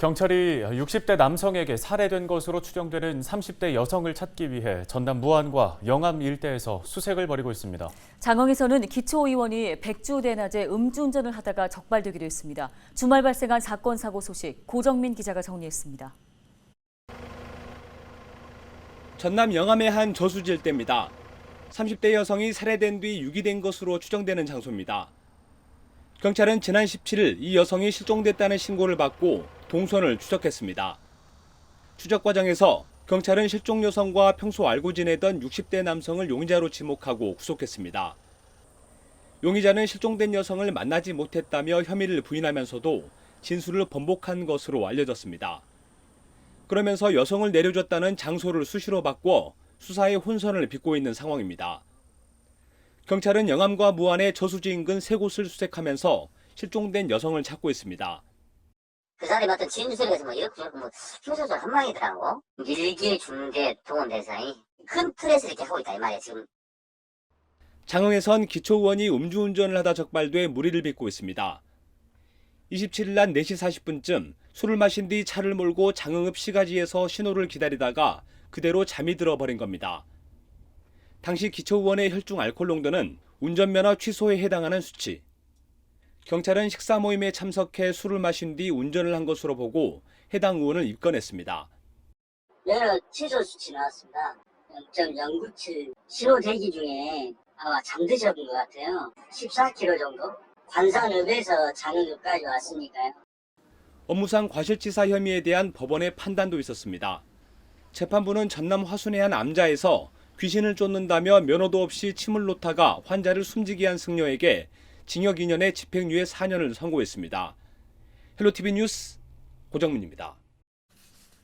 경찰이 60대 남성에게 살해된 것으로 추정되는 30대 여성을 찾기 위해 전남 무안과 영암 일대에서 수색을 벌이고 있습니다. 장흥에서는 기초의원이 백주 대낮에 음주운전을 하다가 적발되기도 했습니다. 주말 발생한 사건 사고 소식 고정민 기자가 정리했습니다. 전남 영암의 한 저수지일대입니다. 30대 여성이 살해된 뒤 유기된 것으로 추정되는 장소입니다. 경찰은 지난 17일 이 여성이 실종됐다는 신고를 받고 동선을 추적했습니다. 추적 과정에서 경찰은 실종 여성과 평소 알고 지내던 60대 남성을 용의자로 지목하고 구속했습니다. 용의자는 실종된 여성을 만나지 못했다며 혐의를 부인하면서도 진술을 번복한 것으로 알려졌습니다. 그러면서 여성을 내려줬다는 장소를 수시로 바꿔 수사에 혼선을 빚고 있는 상황입니다. 경찰은 영암과 무안의 저수지 인근 세 곳을 수색하면서 실종된 여성을 찾고 있습니다. 그 사람이 어떤 진술에서 뭐 이렇게 저렇게 뭐 흉소설 한 방이더라고. 밀길 중대 동원 대상이 큰 틀에서 이렇게 하고 있다 이 말이야 지금. 장흥에선 기초의원이 음주운전을 하다 적발돼 무리를 빚고 있습니다. 27일 낮 4시 40분쯤 술을 마신 뒤 차를 몰고 장흥읍 시가지에서 신호를 기다리다가 그대로 잠이 들어버린 겁니다. 당시 기초의원의 혈중 알코올 농도는 운전면허 취소에 해당하는 수치. 경찰은 식사 모임에 참석해 술을 마신 뒤 운전을 한 것으로 보고 해당 의원을 입건했습니다. 면허 취소 수치 나왔습니다. 0.097 신호 대기 중에 아마 잠드셨던 것 같아요. 14km 정도? 관산읍에서 장흥읍까지 왔으니까요. 업무상 과실치사 혐의에 대한 법원의 판단도 있었습니다. 재판부는 전남 화순의 한 암자에서 귀신을 쫓는다며 면허도 없이 침을 놓다가 환자를 숨지게 한 승려에게 징역 2년에 집행유예 4년을 선고했습니다. 헬로티비 뉴스 고정민입니다.